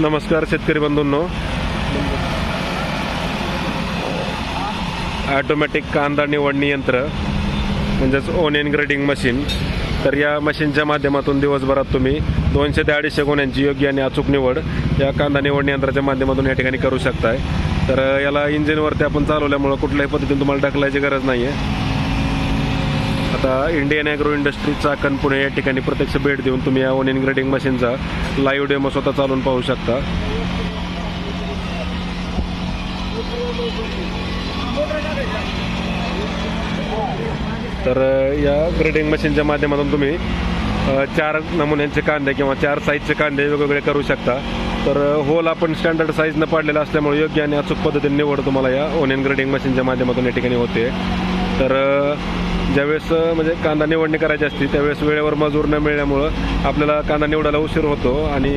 नमस्कार शेतकरी बंधूंनो. ॲटोमॅटिक कांदा निवडणी यंत्र म्हणजेच ओनियन ग्रेडिंग मशीन तर या मशीनच्या माध्यमातून दिवसभरात तुम्ही दोनशे ते अडीचशे गुन्ह्यांची योग्य आणि अचूक निवड या कांदा निवडणी यंत्राच्या माध्यमातून या ठिकाणी करू शकताय. तर याला इंजिनवरती आपण चालवल्यामुळं कुठल्याही पद्धतीने तुम्हाला ढकलायची गरज नाही आहे आता इंडियन ॲग्रो इंडस्ट्रीचा चाकण पुणे या ठिकाणी प्रत्यक्ष भेट देऊन तुम्ही या ओनियन ग्रेडिंग मशीनचा लाईव्ह डेमो स्वतः चालवून पाहू शकता. तर या ग्रेडिंग मशीनच्या माध्यमातून तुम्ही चार नमुन्यांचे कांदे किंवा चार साईजचे कांदे वेगवेगळे करू शकता. तर होल आपण स्टँडर्ड साईजनं पाडलेला असल्यामुळे योग्य आणि अचूक पद्धतीने निवड तुम्हाला या ओनियन ग्रेडिंग मशीनच्या माध्यमातून या ठिकाणी होते. तर ज्यावेळेस म्हणजे कांदा निवडणी करायची असते त्यावेळेस वेळेवर मजूर न मिळण्यामुळं आपल्याला कांदा निवडायला उशीर होतो आणि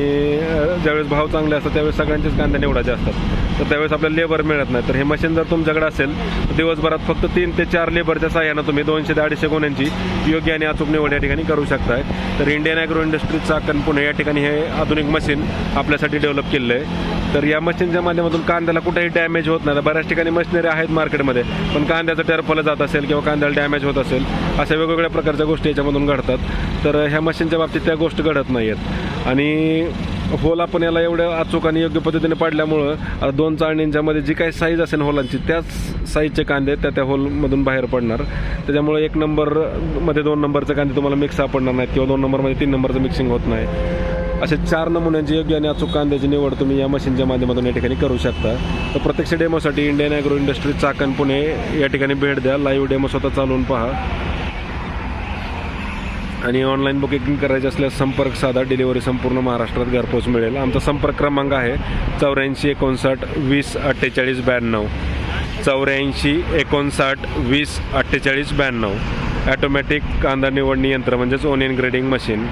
ज्यावेळेस भाव चांगले असतात त्यावेळेस सगळ्यांचेच कांदे निवडायचे असतात. तर त्यावेळेस आपल्याला लेबर मिळत नाही. तर हे मशीन जर तुमच्याकडे असेल तर दिवसभरात फक्त तीन ते चार लेबरच्या सहाय्यानं तुम्ही दोनशे ते अडीचशे गुन्ह्यांची योग्य आणि अचूक निवड या ठिकाणी करू शकताय. तर Indian agro industry Chakan Pune या ठिकाणी हे आधुनिक मशीन आपल्यासाठी डेव्हलप केलेलं आहे तर या मशीनच्या माध्यमातून कांद्याला कुठेही डॅमेज होत नाही. बऱ्याच ठिकाणी मशिनरी आहेत मार्केटमध्ये पण कांद्याचं टर्फलं जात असेल किंवा कांद्याला डॅमेज होत असेल अशा वेगवेगळ्या प्रकारच्या गोष्टी याच्यामधून घडतात. तर ह्या मशीनच्या बाबतीत त्या गोष्टी घडत नाही आहेत आणि होल आपण याला एवढ्या अचूक आणि योग्य पद्धतीने पाडल्यामुळं दोन चाळणींच्यामध्ये जी काही साईज असेल होलांची त्याच साईजचे कांदे त्या त्या होलमधून बाहेर पडणार. त्याच्यामुळे एक नंबरमध्ये दोन नंबरचे कांदे तुम्हाला मिक्स सापडणार नाहीत किंवा दोन नंबरमध्ये तीन नंबरचं मिक्सिंग होत नाही. असे चार नमुन्यांची योग्य आणि अचूक कांद्याची निवड तुम्ही या मशीनच्या माध्यमातून या ठिकाणी करू शकता. तर प्रत्यक्ष डेमोसाठी Indian agro industry Chakan Pune या ठिकाणी भेट द्या. लाईव्ह डेमो स्वतः चालवून पहा. आणि ऑनलाईन बुकिंग करायचे असल्यास संपर्क साधा. डिलिव्हरी संपूर्ण महाराष्ट्रात घरपोच मिळेल. आमचा संपर्क क्रमांक आहे चौऱ्याऐंशी एकोणसाठ वीस अठ्ठेचाळीस ब्याण्णव. चौऱ्याऐंशी एकोणसाठ वीस अठ्ठेचाळीस ब्याण्णव. ॲटोमॅटिक कांदा निवडणी यंत्र म्हणजेच ओनियन ग्रेडिंग मशीन